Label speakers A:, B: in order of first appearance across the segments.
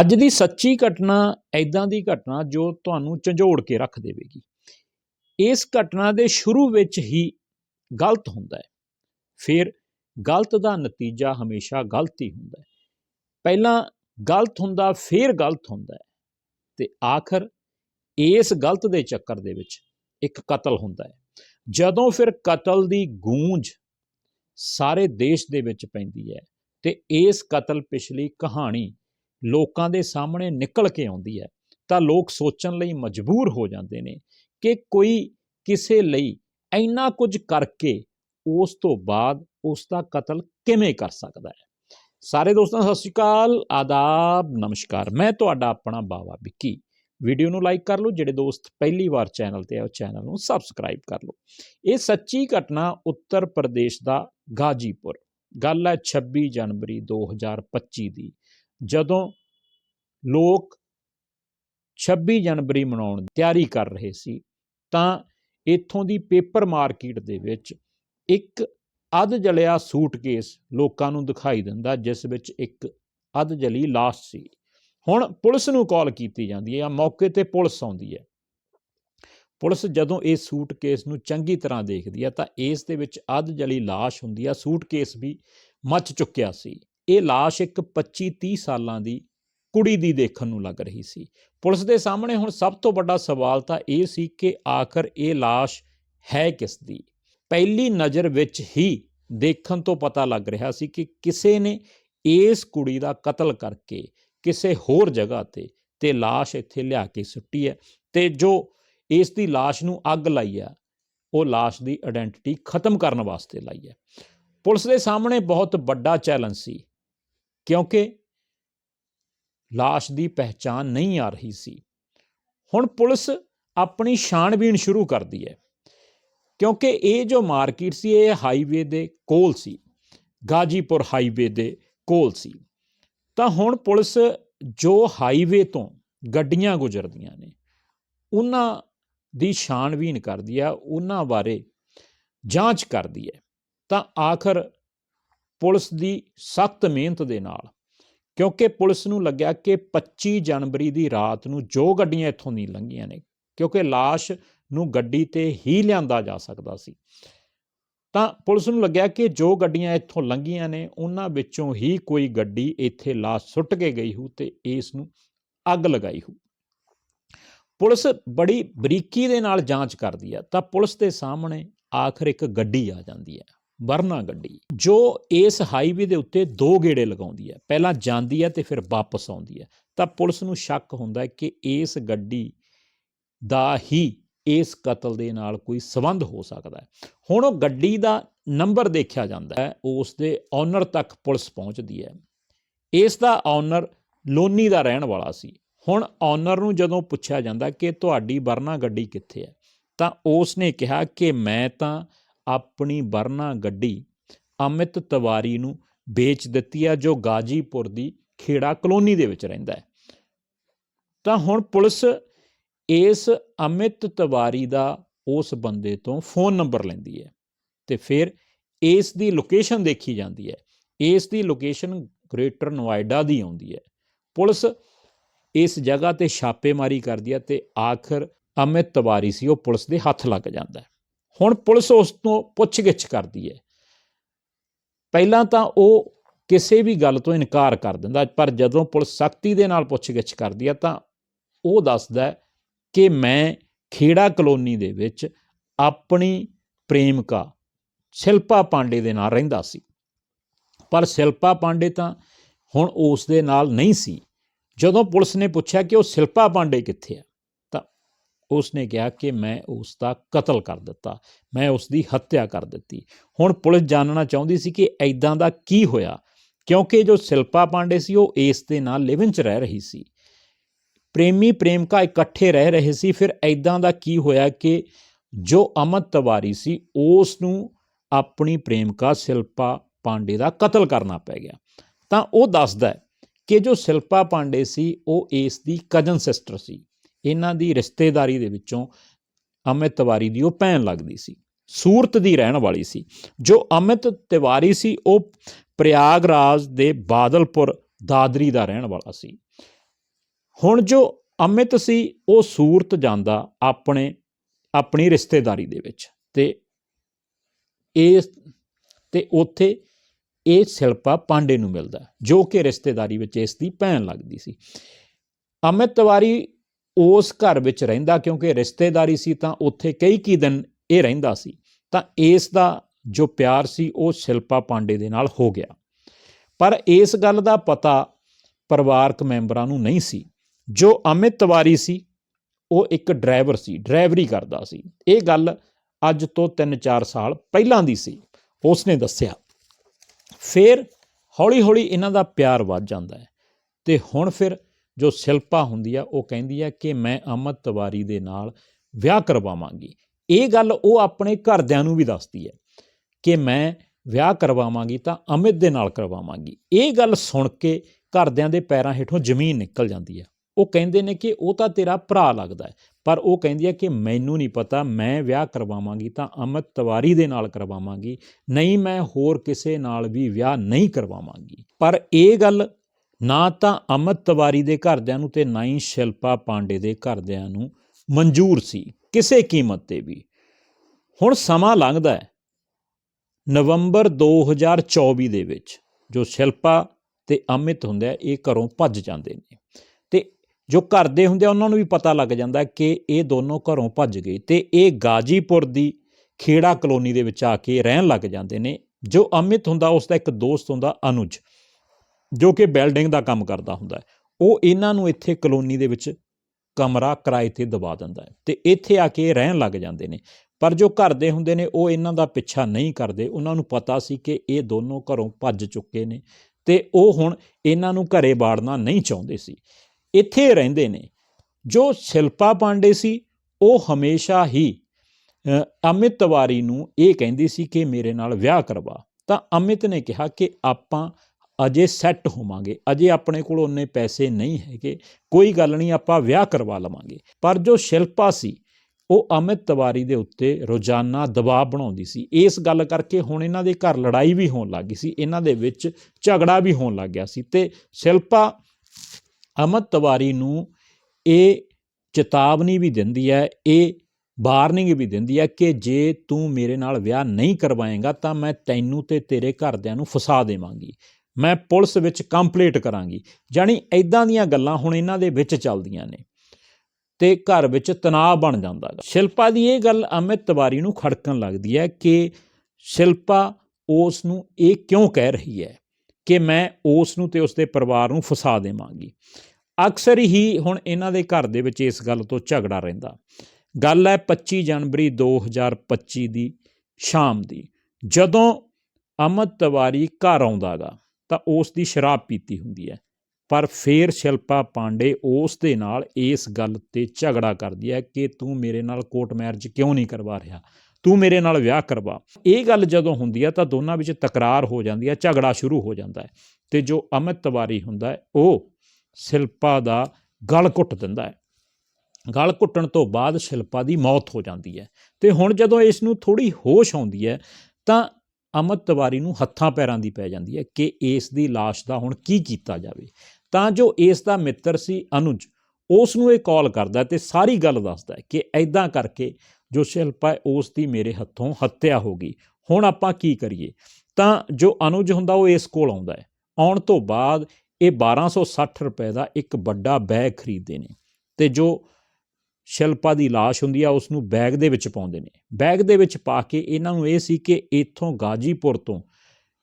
A: ਅੱਜ ਦੀ ਸੱਚੀ ਘਟਨਾ ਐਦਾਂ ਦੀ ਘਟਨਾ ਜੋ ਤੁਹਾਨੂੰ ਝੰਜੋੜ ਕੇ ਰੱਖ ਦੇਵੇਗੀ। ਇਸ ਘਟਨਾ ਦੇ ਸ਼ੁਰੂ ਵਿੱਚ ਹੀ ਗਲਤ ਹੁੰਦਾ ਹੈ। ਫਿਰ ਗਲਤ ਦਾ ਨਤੀਜਾ ਹਮੇਸ਼ਾ ਗਲਤ ਹੀ ਹੁੰਦਾ ਹੈ। ਪਹਿਲਾਂ ਗਲਤ ਹੁੰਦਾ, ਫਿਰ ਗਲਤ ਹੁੰਦਾ ਹੈ। ਤੇ ਆਖਰ ਇਸ ਗਲਤ ਦੇ ਚੱਕਰ ਦੇ ਵਿੱਚ ਇੱਕ ਕਤਲ ਹੁੰਦਾ ਹੈ। ਜਦੋਂ ਫਿਰ ਕਤਲ ਦੀ ਗੂੰਜ ਸਾਰੇ ਦੇਸ਼ ਦੇ ਵਿੱਚ ਪੈਂਦੀ ਹੈ ਤੇ ਇਸ ਕਤਲ ਪਿਛਲੀ ਕਹਾਣੀ ਲੋਕਾਂ ਦੇ ਸਾਹਮਣੇ ਨਿਕਲ ਕੇ ਆਉਂਦੀ ਹੈ, ਤਾਂ ਲੋਕ ਸੋਚਣ ਲਈ ਮਜਬੂਰ ਹੋ ਜਾਂਦੇ ਨੇ ਕਿ ਕੋਈ ਕਿਸੇ ਲਈ ਇੰਨਾ ਕੁਝ ਕਰਕੇ ਉਸ ਤੋਂ ਬਾਅਦ ਉਸ ਦਾ ਕਤਲ ਕਿਵੇਂ ਕਰ ਸਕਦਾ ਹੈ। ਸਾਰੇ ਦੋਸਤਾਂ, ਸਤਿ ਸ਼੍ਰੀ ਅਕਾਲ, ਆਦਾਬ, ਨਮਸਕਾਰ। ਮੈਂ ਤੁਹਾਡਾ ਆਪਣਾ ਬਾਵਾ ਵਿੱਕੀ। ਵੀਡੀਓ ਨੂੰ ਲਾਈਕ ਕਰ ਲਓ, ਜਿਹੜੇ ਦੋਸਤ ਪਹਿਲੀ ਵਾਰ ਚੈਨਲ ਤੇ ਆ, ਉਹ ਚੈਨਲ ਨੂੰ ਸਬਸਕ੍ਰਾਈਬ ਕਰ ਲਓ। ਇਹ ਸੱਚੀ ਘਟਨਾ ਉੱਤਰ ਪ੍ਰਦੇਸ਼ ਦਾ ਗਾਜੀਪੁਰ। ਗੱਲ ਹੈ 26 ਜਨਵਰੀ 2025 ਦੀ। ਜਦੋਂ ਲੋਕ 26 ਜਨਵਰੀ ਮਨਾਉਣ ਦੀ ਤਿਆਰੀ ਕਰ ਰਹੇ ਸੀ, ਤਾਂ ਇੱਥੋਂ ਦੀ ਪੇਪਰ ਮਾਰਕੀਟ ਦੇ ਵਿੱਚ ਇੱਕ ਅੱਧ ਜਲਿਆ ਸੂਟਕੇਸ ਲੋਕਾਂ ਨੂੰ ਦਿਖਾਈ ਦਿੰਦਾ, ਜਿਸ ਵਿੱਚ ਇੱਕ ਅੱਧ ਜਲੀ ਲਾਸ਼ ਸੀ। ਹੁਣ ਪੁਲਿਸ ਨੂੰ ਕਾਲ ਕੀਤੀ ਜਾਂਦੀ ਹੈ ਜਾਂ ਮੌਕੇ ਤੇ ਪੁਲਿਸ ਆਉਂਦੀ ਹੈ। ਪੁਲਿਸ ਜਦੋਂ ਇਹ ਸੂਟਕੇਸ ਨੂੰ ਚੰਗੀ ਤਰ੍ਹਾਂ ਦੇਖਦੀ ਹੈ, ਤਾਂ ਇਸ ਦੇ ਵਿੱਚ ਅੱਧ ਜਲੀ ਲਾਸ਼ ਹੁੰਦੀ ਆ ਸੂਟਕੇਸ ਵੀ ਮੱਚ ਚੁੱਕਿਆ ਸੀ। ਇਹ ਲਾਸ਼ ਇੱਕ 25 30 ਸਾਲਾਂ ਦੀ ਕੁੜੀ ਦੀ ਦੇਖਣ ਨੂੰ ਲੱਗ ਰਹੀ ਸੀ। ਪੁਲਿਸ ਦੇ ਸਾਹਮਣੇ ਹੁਣ ਸਭ ਤੋਂ ਵੱਡਾ ਸਵਾਲ ਤਾਂ ਇਹ ਸੀ ਕਿ ਆਖਰ ਇਹ ਲਾਸ਼ ਹੈ ਕਿਸ ਦੀ? ਪਹਿਲੀ ਨਜ਼ਰ ਵਿੱਚ ਹੀ ਦੇਖਣ ਤੋਂ ਪਤਾ ਲੱਗ ਰਿਹਾ ਸੀ ਕਿ ਕਿਸੇ ਨੇ ਇਸ ਕੁੜੀ ਦਾ ਕਤਲ ਕਰਕੇ ਕਿਸੇ ਹੋਰ ਜਗ੍ਹਾ ਤੇ ਤੇ ਲਾਸ਼ ਇੱਥੇ ਲਿਆ ਕੇ ਸੁੱਟੀ ਹੈ ਤੇ ਜੋ ਇਸ ਦੀ ਲਾਸ਼ ਨੂੰ ਅੱਗ ਲਾਈ ਆ ਉਹ ਲਾਸ਼ ਦੀ ਆਇਡੈਂਟੀਟੀ ਖਤਮ ਕਰਨ ਵਾਸਤੇ ਲਾਈ ਹੈ। ਪੁਲਿਸ ਦੇ ਸਾਹਮਣੇ ਬਹੁਤ ਵੱਡਾ ਚੈਲੰਜ ਸੀ। ਕਿਉਂਕਿ ਲਾਸ਼ ਦੀ ਪਹਿਚਾਨ ਨਹੀਂ ਆ ਰਹੀ ਸੀ। ਹੁਣ ਪੁਲਿਸ ਆਪਣੀ ਛਾਣਬੀਣ ਸ਼ੁਰੂ ਕਰਦੀ ਹੈ। ਕਿਉਂਕਿ ਇਹ ਜੋ ਮਾਰਕੀਟ ਸੀ, ਇਹ ਹਾਈਵੇ ਦੇ ਕੋਲ ਸੀ। ਗਾਜੀਪੁਰ ਹਾਈਵੇ ਦੇ ਕੋਲ ਸੀ। ਤਾਂ ਹੁਣ ਪੁਲਿਸ ਜੋ ਹਾਈਵੇ ਤੋਂ ਗੱਡੀਆਂ ਗੁਜ਼ਰਦੀਆਂ ਨੇ, ਉਹਨਾਂ ਦੀ ਛਾਣਬੀਣ ਕਰਦੀ ਆ ਉਹਨਾਂ ਬਾਰੇ ਜਾਂਚ ਕਰਦੀ ਹੈ। ਤਾਂ ਆਖਰ ਪੁਲਿਸ ਦੀ ਸਖਤ ਮਿਹਨਤ ਦੇ ਨਾਲ ਕਿਉਂਕਿ ਪੁਲਿਸ ਨੂੰ ਲੱਗਿਆ ਕਿ 25 ਜਨਵਰੀ ਦੀ ਰਾਤ ਨੂੰ ਜੋ ਗੱਡੀਆਂ ਇੱਥੋਂ ਨਹੀਂ ਲੰਘੀਆਂ ਨੇ ਕਿਉਂਕਿ লাশ ਨੂੰ ਗੱਡੀ ਤੇ ਹੀ ਲਿਆਂਦਾ ਜਾ ਸਕਦਾ ਸੀ ਤਾਂ ਪੁਲਿਸ ਨੂੰ ਲੱਗਿਆ ਕਿ ਜੋ ਗੱਡੀਆਂ ਇੱਥੋਂ ਲੰਘੀਆਂ ਨੇ ਉਹਨਾਂ ਵਿੱਚੋਂ ਹੀ ਕੋਈ ਗੱਡੀ ਇੱਥੇ লাশ ਸੁੱਟ ਕੇ ਗਈ ਹੋ ਤੇ ਇਸ ਨੂੰ ਅੱਗ ਲਗਾਈ ਹੋ ਪੁਲਿਸ ਬੜੀ ਬਰੀਕੀ ਦੇ ਨਾਲ ਜਾਂਚ ਕਰਦੀ ਹੈ ਤਾਂ ਪੁਲਿਸ ਦੇ ਸਾਹਮਣੇ ਆਖਰ ਇੱਕ ਗੱਡੀ ਆ ਜਾਂਦੀ ਹੈ ਵਰਨਾ ਗੱਡੀ ਜੋ ਇਸ ਹਾਈਵੇ ਦੇ ਉੱਤੇ ਦੋ ਗੇੜੇ ਲਗਾਉਂਦੀ ਹੈ। ਪਹਿਲਾਂ ਜਾਂਦੀ ਹੈ ਤੇ ਫਿਰ ਵਾਪਸ ਆਉਂਦੀ ਹੈ। ਤਾਂ ਪੁਲਿਸ ਨੂੰ ਸ਼ੱਕ ਹੁੰਦਾ ਹੈ ਕਿ ਇਸ ਗੱਡੀ ਦਾ ਹੀ ਇਸ ਕਤਲ ਦੇ ਨਾਲ ਕੋਈ ਸਬੰਧ ਹੋ ਸਕਦਾ ਹੈ। ਹੁਣ ਉਹ ਗੱਡੀ ਦਾ ਨੰਬਰ ਦੇਖਿਆ ਜਾਂਦਾ ਹੈ, ਉਸ ਦੇ ਓਨਰ ਤੱਕ ਪੁਲਿਸ ਪਹੁੰਚਦੀ ਹੈ। ਇਸ ਦਾ ਓਨਰ ਲੋਨੀ ਦਾ ਰਹਿਣ ਵਾਲਾ ਸੀ। ਹੁਣ ਓਨਰ ਨੂੰ ਜਦੋਂ ਪੁੱਛਿਆ ਜਾਂਦਾ ਕਿ ਤੁਹਾਡੀ ਵਰਨਾ ਗੱਡੀ ਕਿੱਥੇ ਹੈ, ਤਾਂ ਉਸ ਨੇ ਕਿਹਾ ਕਿ ਮੈਂ ਤਾਂ ਆਪਣੀ ਵਰਨਾ ਗੱਡੀ ਅਮਿਤ ਤਿਵਾਰੀ ਨੂੰ ਵੇਚ ਦਿੱਤੀ ਹੈ ਜੋ ਗਾਜੀਪੁਰ ਦੀ ਖੇੜਾ ਕਲੋਨੀ ਦੇ ਵਿੱਚ ਰਹਿੰਦਾ ਹੈ। ਤਾਂ ਹੁਣ ਪੁਲਿਸ ਇਸ ਅਮਿਤ ਤਿਵਾਰੀ ਦਾ ਉਸ ਬੰਦੇ ਤੋਂ ਫੋਨ ਨੰਬਰ ਲੈਂਦੀ ਹੈ ਤੇ ਫਿਰ ਇਸ ਦੀ ਲੋਕੇਸ਼ਨ ਦੇਖੀ ਜਾਂਦੀ ਹੈ। ਇਸ ਦੀ ਲੋਕੇਸ਼ਨ ਗ੍ਰੇਟਰ ਨੋਇਡਾ ਦੀ ਆਉਂਦੀ ਹੈ। ਪੁਲਿਸ ਇਸ ਜਗ੍ਹਾ ਤੇ ਛਾਪੇਮਾਰੀ ਕਰਦੀ ਹੈ ਤੇ ਆਖਰ ਅਮਿਤ ਤਿਵਾਰੀ ਸੀ, ਉਹ ਪੁਲਿਸ ਦੇ ਹੱਥ ਲੱਗ ਜਾਂਦਾ ਹੈ। ਹੁਣ ਪੁਲਿਸ ਉਸ ਤੋਂ ਪੁੱਛਗਿੱਛ ਕਰਦੀ ਹੈ ਪਹਿਲਾਂ ਤਾਂ ਉਹ ਕਿਸੇ ਵੀ ਗੱਲ ਤੋਂ ਇਨਕਾਰ ਕਰ ਦਿੰਦਾ, ਪਰ ਜਦੋਂ ਪੁਲਿਸ ਸਖਤੀ ਦੇ ਨਾਲ ਪੁੱਛਗਿੱਛ ਕਰਦੀ ਹੈ ਤਾਂ ਉਹ ਦੱਸਦਾ ਕਿ ਮੈਂ ਖੇੜਾ ਕਲੋਨੀ ਦੇ ਵਿੱਚ ਆਪਣੀ ਪ੍ਰੇਮਿਕਾ ਸ਼ਿਲਪਾ ਪਾਂਡੇ ਦੇ ਨਾਲ ਰਹਿੰਦਾ ਸੀ। ਪਰ ਸ਼ਿਲਪਾ ਪਾਂਡੇ ਤਾਂ ਹੁਣ ਉਸ ਦੇ ਨਾਲ ਨਹੀਂ ਸੀ। ਜਦੋਂ ਪੁਲਿਸ ਨੇ ਪੁੱਛਿਆ ਕਿ ਉਹ ਸ਼ਿਲਪਾ ਪਾਂਡੇ ਕਿੱਥੇ ਆ ਉਸ ਨੇ ਕਿਹਾ ਕਿ ਮੈਂ ਉਸ ਦਾ ਕਤਲ ਕਰ ਦਿੱਤਾ। ਮੈਂ ਉਸ ਦੀ ਹੱਤਿਆ ਕਰ ਦਿੱਤੀ। ਹੁਣ ਪੁਲਿਸ ਜਾਣਨਾ ਚਾਹੁੰਦੀ ਸੀ ਕਿ ਐਦਾਂ ਦਾ ਕੀ ਹੋਇਆ, ਕਿਉਂਕਿ ਜੋ ਸ਼ਿਲਪਾ ਪਾਂਡੇ ਸੀ, ਉਹ ਇਸ ਦੇ ਨਾਲ ਲਿਵਨ ਚ ਰਹਿ ਰਹੀ ਸੀ। ਪ੍ਰੇਮੀ ਪ੍ਰੇਮਿਕਾ ਇਕੱਠੇ ਰਹਿ ਰਹੇ ਸੀ। ਫਿਰ ਐਦਾਂ ਦਾ ਕੀ ਹੋਇਆ ਕਿ ਜੋ ਅਮਤ ਤਵਾਰੀ ਸੀ ਉਸ ਨੂੰ ਆਪਣੀ ਪ੍ਰੇਮਿਕਾ ਸ਼ਿਲਪਾ ਪਾਂਡੇ ਦਾ ਕਤਲ ਕਰਨਾ ਪੈ ਗਿਆ। ਤਾਂ ਉਹ ਦੱਸਦਾ ਹੈ ਕਿ ਜੋ ਸ਼ਿਲਪਾ ਪਾਂਡੇ ਸੀ, ਉਹ ਇਸ ਦੀ ਕਜ਼ਨ ਸਿਸਟਰ ਸੀ। ਇਹਨਾਂ ਦੀ ਰਿਸ਼ਤੇਦਾਰੀ ਦੇ ਵਿੱਚੋਂ ਅਮਿਤ ਤਿਵਾਰੀ ਦੀ ਉਹ ਭੈਣ ਲੱਗਦੀ ਸੀ, ਸੂਰਤ ਦੀ ਰਹਿਣ ਵਾਲੀ ਸੀ। ਜੋ ਅਮਿਤ ਤਿਵਾਰੀ ਸੀ, ਉਹ ਪ੍ਰਯਾਗਰਾਜ ਦੇ ਬਾਦਲਪੁਰ ਦਾਦਰੀ ਦਾ ਰਹਿਣ ਵਾਲਾ ਸੀ। ਹੁਣ ਜੋ ਅਮਿਤ ਸੀ, ਉਹ ਸੂਰਤ ਜਾਂਦਾ ਆਪਣੇ, ਆਪਣੀ ਰਿਸ਼ਤੇਦਾਰੀ ਦੇ ਵਿੱਚ ਤੇ ਇਸ ਤੇ ਉੱਥੇ ਇਹ ਸ਼ਿਲਪਾ ਪਾਂਡੇ ਨੂੰ ਮਿਲਦਾ, ਜੋ ਕਿ ਰਿਸ਼ਤੇਦਾਰੀ ਵਿੱਚ ਇਸ ਦੀ ਭੈਣ ਲੱਗਦੀ ਸੀ। ਅਮਿਤ ਤਿਵਾਰੀ ਉਸ ਘਰ ਵਿੱਚ ਰਹਿੰਦਾ ਕਿਉਂਕਿ ਰਿਸ਼ਤੇਦਾਰੀ ਸੀ ਤਾਂ ਉੱਥੇ ਕਈ ਕੀ ਦਿਨ ਇਹ ਰਹਿੰਦਾ ਸੀ। ਤਾਂ ਇਸ ਦਾ ਜੋ ਪਿਆਰ ਸੀ ਉਹ ਸ਼ਿਲਪਾ ਪਾਂਡੇ ਦੇ ਨਾਲ ਹੋ ਗਿਆ। ਪਰ ਇਸ ਗੱਲ ਦਾ ਪਤਾ ਪਰਿਵਾਰਕ ਮੈਂਬਰਾਂ ਨੂੰ ਨਹੀਂ ਸੀ। ਜੋ ਅਮਿਤ ਤਿਵਾਰੀ ਸੀ, ਉਹ ਇੱਕ ਡਰਾਈਵਰ ਸੀ, ਡਰਾਈਵਰੀ ਕਰਦਾ ਸੀ। ਇਹ ਗੱਲ ਅੱਜ ਤੋਂ 3-4 ਸਾਲ ਪਹਿਲਾਂ ਦੀ ਸੀ, ਉਸਨੇ ਦੱਸਿਆ। ਫਿਰ ਹੌਲੀ-ਹੌਲੀ ਇਹਨਾਂ ਦਾ ਪਿਆਰ ਵੱਧ ਜਾਂਦਾ ਹੈ। ਤੇ ਹੁਣ ਫਿਰ ਜੋ ਸ਼ਿਲਪਾ ਹੁੰਦੀ ਆ, ਉਹ ਕਹਿੰਦੀ ਆ ਕਿ ਮੈਂ ਅਮਿਤ ਤਿਵਾਰੀ ਦੇ ਨਾਲ ਵਿਆਹ ਕਰਵਾਵਾਂਗੀ। ਇਹ ਗੱਲ ਉਹ ਆਪਣੇ ਘਰਦਿਆਂ ਨੂੰ ਵੀ ਦੱਸਦੀ ਹੈ ਕਿ ਮੈਂ ਵਿਆਹ ਕਰਵਾਵਾਂਗੀ ਤਾਂ ਅਮਿਤ ਦੇ ਨਾਲ ਕਰਵਾਵਾਂਗੀ। ਇਹ ਗੱਲ ਸੁਣ ਕੇ ਘਰਦਿਆਂ ਦੇ ਪੈਰਾਂ ਹੇਠੋਂ ਜ਼ਮੀਨ ਨਿਕਲ ਜਾਂਦੀ ਹੈ। ਉਹ ਕਹਿੰਦੇ ਨੇ ਕਿ ਉਹ ਤਾਂ ਤੇਰਾ ਭਰਾ ਲੱਗਦਾ ਹੈ, ਪਰ ਉਹ ਕਹਿੰਦੀ ਹੈ ਕਿ ਮੈਨੂੰ ਨਹੀਂ ਪਤਾ, ਮੈਂ ਵਿਆਹ ਕਰਵਾਵਾਂਗੀ ਤਾਂ ਅਮਿਤ ਤਿਵਾਰੀ ਦੇ ਨਾਲ ਕਰਵਾਵਾਂਗੀ, ਨਹੀਂ ਮੈਂ ਹੋਰ ਕਿਸੇ ਨਾਲ ਵੀ ਵਿਆਹ ਨਹੀਂ ਕਰਵਾਵਾਂਗੀ। ਪਰ ਇਹ ਗੱਲ ਨਾ ਤਾਂ ਅਮਿਤ ਤਿਵਾਰੀ ਦੇ ਘਰਦਿਆਂ ਨੂੰ ਤੇ ਨਾ ਹੀ ਸ਼ਿਲਪਾ ਪਾਂਡੇ ਦੇ ਘਰਦਿਆਂ ਨੂੰ ਮਨਜ਼ੂਰ ਸੀ, ਕਿਸੇ ਕੀਮਤ ਤੇ ਵੀ। ਹੁਣ ਸਮਾਂ ਲੰਘਦਾ ਹੈ, ਨਵੰਬਰ 2024 ਦੇ ਵਿੱਚ, ਜੋ ਸ਼ਿਲਪਾ ਤੇ ਅਮਿਤ ਹੁੰਦਾ ਇਹ ਘਰੋਂ ਭੱਜ ਜਾਂਦੇ ਨੇ। ਤੇ ਜੋ ਘਰ ਦੇ ਹੁੰਦੇ ਆ, ਉਹਨਾਂ ਨੂੰ ਵੀ ਪਤਾ ਲੱਗ ਜਾਂਦਾ ਕਿ ਇਹ ਦੋਨੋਂ ਘਰੋਂ ਭੱਜ ਗਏ ਤੇ ਇਹ ਗਾਜੀਪੁਰ ਦੀ ਖੇੜਾ ਕਲੋਨੀ ਦੇ ਵਿੱਚ ਆ ਕੇ ਰਹਿਣ ਲੱਗ ਜਾਂਦੇ ਨੇ, ਜੋ ਅਮਿਤ ਹੁੰਦਾ, ਉਸ ਦਾ ਇੱਕ ਦੋਸਤ ਹੁੰਦਾ, ਅਨੁਜ। ਜੋ ਕਿ ਬਿਲਡਿੰਗ ਦਾ ਕੰਮ ਕਰਦਾ ਹੁੰਦਾ ਹੈ। ਉਹ ਇਹਨਾਂ ਨੂੰ ਇੱਥੇ ਕਲੋਨੀ ਦੇ ਵਿੱਚ ਕਮਰਾ ਕਿਰਾਏ ਤੇ ਦਵਾ ਦਿੰਦਾ ਹੈ ਤੇ ਇੱਥੇ ਆ ਕੇ ਰਹਿਣ ਲੱਗ ਜਾਂਦੇ ਨੇ। ਪਰ ਜੋ ਘਰ ਦੇ ਹੁੰਦੇ ਨੇ, ਉਹ ਇਹਨਾਂ ਦਾ ਪਿੱਛਾ ਨਹੀਂ ਕਰਦੇ। ਉਹਨਾਂ ਨੂੰ ਪਤਾ ਸੀ ਕਿ ਇਹ ਦੋਨੋਂ ਘਰੋਂ ਭੱਜ ਚੁੱਕੇ ਨੇ ਤੇ ਉਹ ਹੁਣ ਇਹਨਾਂ ਨੂੰ ਘਰੇ ਬਾੜਨਾ ਨਹੀਂ ਚਾਹੁੰਦੇ ਸੀ। ਇੱਥੇ ਰਹਿੰਦੇ ਨੇ। ਜੋ ਸ਼ਿਲਪਾ ਪਾਂਡੇ ਸੀ, ਉਹ ਹਮੇਸ਼ਾ ਹੀ ਅਮਿਤ ਤਿਵਾਰੀ ਨੂੰ ਇਹ ਕਹਿੰਦੀ ਸੀ ਕਿ ਮੇਰੇ ਨਾਲ ਵਿਆਹ ਕਰਵਾ। ਤਾਂ ਅਮਿਤ ਨੇ ਕਿਹਾ ਕਿ ਆਪਾਂ ਅਜੇ ਸੈੱਟ ਹੋਵਾਂਗੇ। ਅਜੇ ਆਪਣੇ ਕੋਲ ਉਹਨੇ ਪੈਸੇ ਨਹੀਂ ਹੈਗੇ। ਕੋਈ ਗੱਲ ਨਹੀਂ, ਆਪਾਂ ਵਿਆਹ ਕਰਵਾ ਲਵਾਂਗੇ। ਪਰ ਜੋ ਸ਼ਿਲਪਾ ਸੀ, ਉਹ ਅਮਿਤ ਤਿਵਾਰੀ ਦੇ ਉੱਤੇ ਰੋਜ਼ਾਨਾ ਦਬਾਅ ਬਣਾਉਂਦੀ ਸੀ। ਇਸ ਗੱਲ ਕਰਕੇ ਹੁਣ ਇਹਨਾਂ ਦੇ ਘਰ ਲੜਾਈ ਵੀ ਹੋਣ ਲੱਗੀ ਸੀ। ਇਹਨਾਂ ਦੇ ਵਿੱਚ ਝਗੜਾ ਵੀ ਹੋਣ ਲੱਗ ਗਿਆ ਸੀ। ਤੇ ਸ਼ਿਲਪਾ ਅਮਿਤ ਤਿਵਾਰੀ ਨੂੰ ਇਹ ਚੇਤਾਵਨੀ ਵੀ ਦਿੰਦੀ ਹੈ, ਇਹ ਵਾਰਨਿੰਗ ਵੀ ਦਿੰਦੀ ਹੈ ਕਿ ਜੇ ਤੂੰ ਮੇਰੇ ਨਾਲ ਵਿਆਹ ਨਹੀਂ ਕਰਵਾਏਗਾ ਤਾਂ ਮੈਂ ਤੈਨੂੰ ਤੇ ਤੇਰੇ ਘਰਦਿਆਂ ਨੂੰ ਫਸਾ ਦੇਵਾਂਗੀ। ਮੈਂ ਪੁਲਿਸ ਵਿੱਚ ਕੰਪਲੀਟ ਕਰਾਂਗੀ। ਜਾਣੀ ਐਦਾਂ ਦੀਆਂ ਗੱਲਾਂ ਹੁਣ ਇਹਨਾਂ ਦੇ ਵਿੱਚ ਚੱਲਦੀਆਂ ਨੇ। ਤੇ ਘਰ ਵਿੱਚ ਤਣਾਅ ਬਣ ਜਾਂਦਾ ਹੈ ਸ਼ਿਲਪਾ ਦੀ ਇਹ ਗੱਲ ਅਮਿਤ ਤਿਵਾਰੀ ਨੂੰ ਖੜਕਣ ਲੱਗਦੀ ਹੈ ਕਿ ਸ਼ਿਲਪਾ ਉਸ ਨੂੰ ਇਹ ਕਿਉਂ ਕਹਿ ਰਹੀ ਹੈ ਕਿ ਮੈਂ ਉਸ ਨੂੰ ਤੇ ਉਸਦੇ ਪਰਿਵਾਰ ਨੂੰ ਫਸਾ ਦੇਵਾਂਗੀ। ਅਕਸਰ ਹੀ ਹੁਣ ਇਹਨਾਂ ਦੇ ਘਰ ਦੇ ਵਿੱਚ ਇਸ ਗੱਲ ਤੋਂ ਝਗੜਾ ਰਹਿੰਦਾ। ਗੱਲ ਹੈ 25 ਜਨਵਰੀ 2025 ਦੀ ਸ਼ਾਮ ਦੀ। ਜਦੋਂ ਅਮਿਤ ਤਿਵਾਰੀ ਘਰ ਆਉਂਦਾਗਾ ਤਾਂ ਉਸ ਦੀ ਸ਼ਰਾਬ ਪੀਤੀ ਹੁੰਦੀ ਹੈ। ਪਰ ਫੇਰ ਸ਼ਿਲਪਾ ਪਾਂਡੇ ਉਸ ਦੇ ਨਾਲ ਇਸ ਗੱਲ ਤੇ ਝਗੜਾ ਕਰਦੀ ਹੈ ਕਿ ਤੂੰ ਮੇਰੇ ਨਾਲ ਕੋਰਟ ਮੈਰਿਜ ਕਿਉਂ ਨਹੀਂ ਕਰਵਾ ਰਿਹਾ? ਤੂੰ ਮੇਰੇ ਨਾਲ ਵਿਆਹ ਕਰਵਾ। ਇਹ ਗੱਲ ਜਦੋਂ ਹੁੰਦੀ ਹੈ ਤਾਂ ਦੋਨਾਂ ਵਿੱਚ ਤਕਰਾਰ ਹੋ ਜਾਂਦੀ ਹੈ, ਝਗੜਾ ਸ਼ੁਰੂ ਹੋ ਜਾਂਦਾ ਹੈ ਤੇ ਜੋ ਅਮਿਤ ਤਿਵਾਰੀ ਹੁੰਦਾ ਹੈ, ਉਹ ਸ਼ਿਲਪਾ ਦਾ ਗਲ ਘੁੱਟ ਦਿੰਦਾ ਹੈ। ਗਲ ਘੁੱਟਣ ਤੋਂ ਬਾਅਦ ਸ਼ਿਲਪਾ ਦੀ ਮੌਤ ਹੋ ਜਾਂਦੀ ਹੈ ਤੇ ਹੁਣ ਜਦੋਂ ਇਸ ਨੂੰ ਥੋੜੀ ਹੋਸ਼ ਆਉਂਦੀ ਹੈ ਤਾਂ ਅਮਿਤ ਤਿਵਾਰੀ ਨੂੰ ਹੱਥਾਂ ਪੈਰਾਂ ਦੀ ਪੈ ਜਾਂਦੀ ਹੈ ਕਿ ਇਸ ਦੀ ਲਾਸ਼ ਦਾ ਹੁਣ ਕੀ ਕੀਤਾ ਜਾਵੇ। ਤਾਂ ਜੋ ਇਸ ਦਾ ਮਿੱਤਰ ਸੀ ਅਨੁਜ ਉਸ ਨੂੰ ਇਹ ਕਾਲ ਕਰਦਾ ਤੇ ਸਾਰੀ ਗੱਲ ਦੱਸਦਾ ਕਿ ਐਦਾਂ ਕਰਕੇ ਜੋ ਸ਼ਿਲਪਾ ਹੈ, ਉਸ ਦੀ ਮੇਰੇ ਹੱਥੋਂ ਹੱਤਿਆ ਹੋ ਗਈ। ਹੁਣ ਆਪਾਂ ਕੀ ਕਰੀਏ? ਤਾਂ ਜੋ ਅਨੁਜ ਹੁੰਦਾ ਉਹ ਇਸ ਕੋਲ ਆਉਂਦਾ ਹੈ। ਆਉਣ ਤੋਂ ਬਾਅਦ ਇਹ 1260 ਰੁਪਏ ਦਾ ਇੱਕ ਵੱਡਾ ਬੈਗ ਖਰੀਦਦੇ ਨੇ ਤੇ ਜੋ ਸ਼ਿਲਪਾ ਦੀ ਲਾਸ਼ ਹੁੰਦੀ ਆ ਉਸ ਨੂੰ ਬੈਗ ਦੇ ਵਿੱਚ ਪਾਉਂਦੇ ਨੇ। ਬੈਗ ਦੇ ਵਿੱਚ ਪਾ ਕੇ ਇਹਨਾਂ ਨੂੰ ਇਹ ਸੀ ਕਿ ਇੱਥੋਂ ਗਾਜੀਪੁਰ ਤੋਂ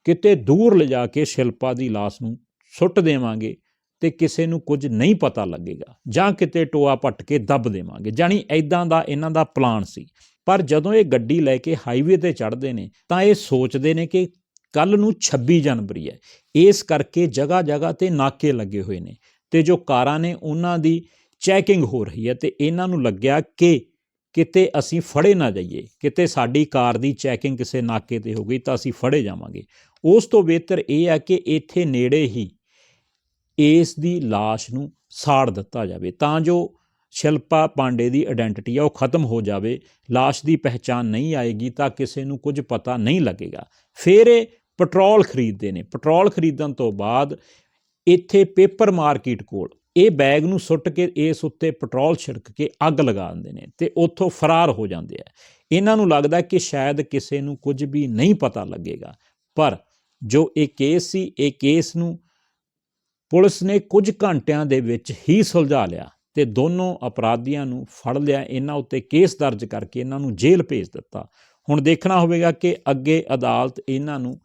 A: ਕਿਤੇ ਦੂਰ ਲਿਜਾ ਕੇ ਸ਼ਿਲਪਾ ਦੀ ਲਾਸ਼ ਨੂੰ ਸੁੱਟ ਦੇਵਾਂਗੇ ਤੇ ਕਿਸੇ ਨੂੰ ਕੁਝ ਨਹੀਂ ਪਤਾ ਲੱਗੇਗਾ ਜਾਂ ਕਿਤੇ ਟੋਆ ਪੱਟ ਕੇ ਦੱਬ ਦੇਵਾਂਗੇ। ਜਾਣੀ ਐਦਾਂ ਦਾ ਇਹਨਾਂ ਦਾ ਪਲਾਨ ਸੀ। ਪਰ ਜਦੋਂ ਇਹ ਗੱਡੀ ਲੈ ਕੇ ਹਾਈਵੇ ਤੇ ਚੜ੍ਹਦੇ ਨੇ, ਤਾਂ ਇਹ ਸੋਚਦੇ ਨੇ ਕਿ ਕੱਲ ਨੂੰ 26 ਜਨਵਰੀ ਹੈ। ਇਸ ਕਰਕੇ ਜਗ੍ਹਾ ਜਗ੍ਹਾ ਤੇ ਨਾਕੇ ਲੱਗੇ ਹੋਏ ਨੇ ਤੇ ਜੋ ਕਾਰਾਂ ਨੇ ਉਹਨਾਂ ਦੀ ਚੈਕਿੰਗ ਹੋ ਰਹੀ ਹੈ ਤੇ ਇਹਨਾਂ ਨੂੰ ਲੱਗਿਆ ਕਿ ਕਿਤੇ ਅਸੀਂ ਫੜੇ ਨਾ ਜਾਈਏ, ਕਿਤੇ ਸਾਡੀ ਕਾਰ ਦੀ ਚੈਕਿੰਗ ਕਿਸੇ ਨਾਕੇ ਤੇ ਹੋ ਗਈ ਤਾਂ ਅਸੀਂ ਫੜੇ ਜਾਵਾਂਗੇ। ਉਸ ਤੋਂ ਬਿਹਤਰ ਇਹ ਹੈ ਕਿ ਇੱਥੇ ਨੇੜੇ ਹੀ ਇਸ ਦੀ ਲਾਸ਼ ਨੂੰ ਸਾੜ ਦਿੱਤਾ ਜਾਵੇ ਤਾਂ ਜੋ ਸ਼ਿਲਪਾ ਪਾਂਡੇ ਦੀ ਆਇਡੈਂਟੀਟੀ ਆ ਉਹ ਖਤਮ ਹੋ ਜਾਵੇ, ਲਾਸ਼ ਦੀ ਪਹਿਚਾਨ ਨਹੀਂ ਆਏਗੀ ਤਾਂ ਕਿਸੇ ਨੂੰ ਕੁਝ ਪਤਾ ਨਹੀਂ ਲੱਗੇਗਾ। ਫਿਰ ਇਹ ਪੈਟਰੋਲ ਖਰੀਦਦੇ ਨੇ। ਪੈਟਰੋਲ ਖਰੀਦਣ ਤੋਂ ਬਾਅਦ ਇੱਥੇ ਪੇਪਰ ਮਾਰਕੀਟ ਕੋਲ ਇਹ ਬੈਗ ਨੂੰ ਸੁੱਟ ਕੇ ਇਸ ਉੱਤੇ ਪੈਟਰੋਲ ਛਿੜਕ ਕੇ ਅੱਗ ਲਗਾ ਦਿੰਦੇ ਨੇ ਤੇ ਉੱਥੋਂ ਫਰਾਰ ਹੋ ਜਾਂਦੇ ਆ। ਇਹਨਾਂ ਨੂੰ ਲੱਗਦਾ ਕਿ ਸ਼ਾਇਦ ਕਿਸੇ ਨੂੰ ਕੁਝ ਵੀ ਨਹੀਂ ਪਤਾ ਲੱਗੇਗਾ। ਪਰ ਜੋ ਇਹ ਕੇਸ ਸੀ, ਇਹ ਕੇਸ ਨੂੰ ਪੁਲਿਸ ਨੇ ਕੁਝ ਘੰਟਿਆਂ ਦੇ ਵਿੱਚ ਹੀ ਸੁਲਝਾ ਲਿਆ ਤੇ ਦੋਨੋਂ ਅਪਰਾਧੀਆਂ ਨੂੰ ਫੜ ਲਿਆ। ਇਹਨਾਂ ਉੱਤੇ ਕੇਸ ਦਰਜ ਕਰਕੇ ਇਹਨਾਂ ਨੂੰ ਜੇਲ੍ਹ ਭੇਜ ਦਿੱਤਾ। ਹੁਣ ਦੇਖਣਾ ਹੋਵੇਗਾ ਕਿ ਅੱਗੇ ਅਦਾਲਤ ਇਹਨਾਂ ਨੂੰ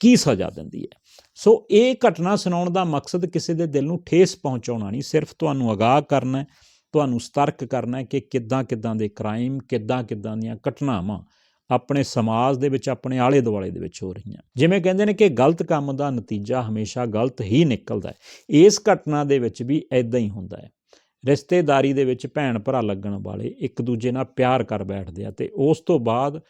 A: ਕੀ ਸਜ਼ਾ ਦਿੰਦੀ ਹੈ। ਸੋ ਇਹ ਘਟਨਾ ਸੁਣਾਉਣ ਦਾ ਮਕਸਦ ਕਿਸੇ ਦੇ ਦਿਲ ਨੂੰ ਠੇਸ ਪਹੁੰਚਾਉਣਾ ਨਹੀਂ, ਸਿਰਫ ਤੁਹਾਨੂੰ ਅਗਾਹ ਕਰਨਾ ਹੈ, ਤੁਹਾਨੂੰ ਸਤਰਕ ਕਰਨਾ ਹੈ ਕਿ ਕਿੱਦਾਂ ਕਿੱਦਾਂ ਦੇ ਕ੍ਰਾਈਮ ਕਿੱਦਾਂ ਕਿੱਦਾਂ ਦੀਆਂ ਘਟਨਾਵਾਂ ਆਪਣੇ ਸਮਾਜ ਦੇ ਵਿੱਚ, ਆਪਣੇ ਆਲੇ ਦੁਆਲੇ ਦੇ ਵਿੱਚ ਹੋ ਰਹੀਆਂ। ਜਿਵੇਂ ਕਹਿੰਦੇ ਨੇ ਕਿ ਗਲਤ ਕੰਮ ਦਾ ਨਤੀਜਾ ਹਮੇਸ਼ਾ ਗਲਤ ਹੀ ਨਿਕਲਦਾ ਹੈ। ਇਸ ਘਟਨਾ ਦੇ ਵਿੱਚ ਵੀ ਐਦਾਂ ਹੀ ਹੁੰਦਾ ਹੈ। ਰਿਸ਼ਤੇਦਾਰੀ ਦੇ ਵਿੱਚ ਭੈਣ ਭਰਾ ਲੱਗਣ ਵਾਲੇ ਇੱਕ ਦੂਜੇ ਨਾਲ ਪਿਆਰ ਕਰ ਬੈਠਦੇ ਆ ਤੇ ਉਸ ਤੋਂ ਬਾਅਦ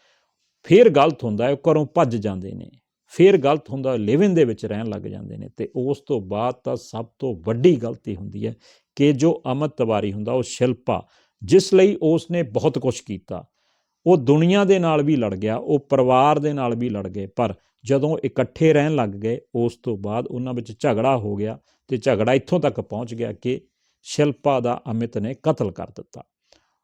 A: ਫਿਰ ਗਲਤ ਹੁੰਦਾ ਹੈ, ਉਹ ਘਰੋਂ ਭੱਜ ਜਾਂਦੇ ਨੇ। ਫਿਰ ਗਲਤ ਹੁੰਦਾ ਲਿਵਿੰਗ ਦੇ ਵਿੱਚ ਰਹਿਣ ਲੱਗ ਜਾਂਦੇ ਨੇ ਤੇ ਉਸ ਤੋਂ ਬਾਅਦ ਤਾਂ ਸਭ ਤੋਂ ਵੱਡੀ ਗਲਤੀ ਹੁੰਦੀ ਹੈ ਕਿ ਜੋ ਅਮਿਤ ਤਿਵਾਰੀ ਹੁੰਦਾ ਉਹ ਸ਼ਿਲਪਾ, ਜਿਸ ਲਈ ਉਸ ਨੇ ਬਹੁਤ ਕੁਝ ਕੀਤਾ। ਉਹ ਦੁਨੀਆ ਦੇ ਨਾਲ ਵੀ ਲੜ ਗਿਆ, ਉਹ ਪਰਿਵਾਰ ਦੇ ਨਾਲ ਵੀ ਲੜ ਗਏ, ਪਰ ਜਦੋਂ ਇਕੱਠੇ ਰਹਿਣ ਲੱਗ ਗਏ, ਉਸ ਤੋਂ ਬਾਅਦ ਉਹਨਾਂ ਵਿੱਚ ਝਗੜਾ ਹੋ ਗਿਆ ਤੇ ਝਗੜਾ ਇੱਥੋਂ ਤੱਕ ਪਹੁੰਚ ਗਿਆ ਕਿ ਸ਼ਿਲਪਾ ਦਾ ਅਮਿਤ ਨੇ ਕਤਲ ਕਰ ਦਿੱਤਾ।